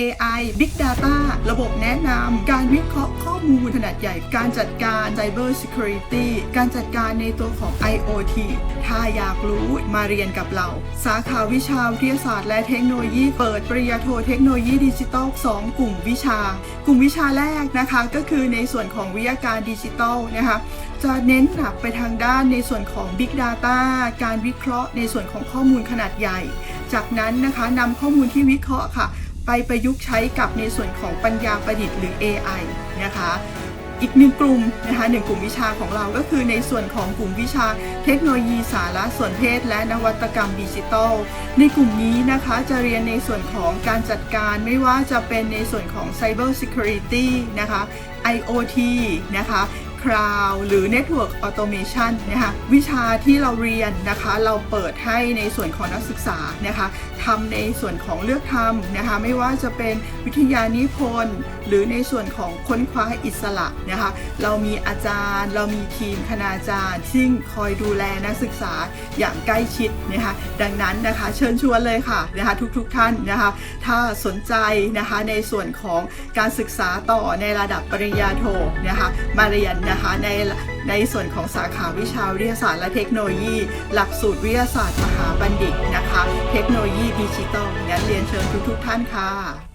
AI Big Data ระบบแนะนำ การวิเคราะห์ข้อมูลขนาดใหญ่ การจัดการ Cyber Security การจัดการในตัวของ IoT ถ้าอยากรู้มาเรียนกับเรา สาขาวิชาวิทยาศาสตร์และเทคโนโลยี เปิดปริญญาโทเทคโนโลยีดิจิทัล 2 กลุ่มวิชา กลุ่มวิชาแรกนะคะก็คือในส่วนของวิทยาการดิจิทัลนะคะจะเน้นหนักไปทางด้านในส่วนของ Big Data การวิเคราะห์ในส่วนของข้อมูลขนาดใหญ่ จากนั้นนะคะนำข้อมูลที่วิเคราะห์ค่ะ ไปประยุกต์ใช้กับในส่วนของปัญญาประดิษฐ์หรือ AI นะคะ อีกหนึ่งกลุ่มนะคะหนึ่งกลุ่มวิชาของเราก็คือในส่วนของกลุ่มวิชาเทคโนโลยีสารสนเทศ และนวัตกรรมดิจิทัล ในกลุ่มนี้นะคะจะเรียนในส่วนของการจัดการไม่ว่าจะเป็นในส่วนของ Cyber Security นะคะ IoT นะคะ Cloud หรือ Network Automation นะคะวิชาที่เราเรียนนะคะเราเปิดให้ในส่วนของนักศึกษานะคะทำในส่วนของเลือกทำนะคะไม่ว่าจะเป็นวิทยานิพนธ์หรือในส่วนของค้นคว้าอิสระนะคะเรามีอาจารย์ เรามีทีมคณาจารย์ ซึ่งคอยดูแลนักศึกษาอย่างใกล้ชิดนะคะดังนั้นนะคะเชิญชวนเลยค่ะนะคะทุกๆทท่านนะคะถ้าสนใจนะคะในส่วนของการศึกษาต่อในระดับปริญญาโทนะคะมาเรียนนะคะในในส่วนของสาขาวิชาวิทยาศาสตร์และเทคโนโลยี หลักสูตรวิทยาศาสตร์มหาบัณฑิตนะคะ เทคโนโลยีดิจิตอลงั้นเรียนเชิญทุกทุกท่านค่ะ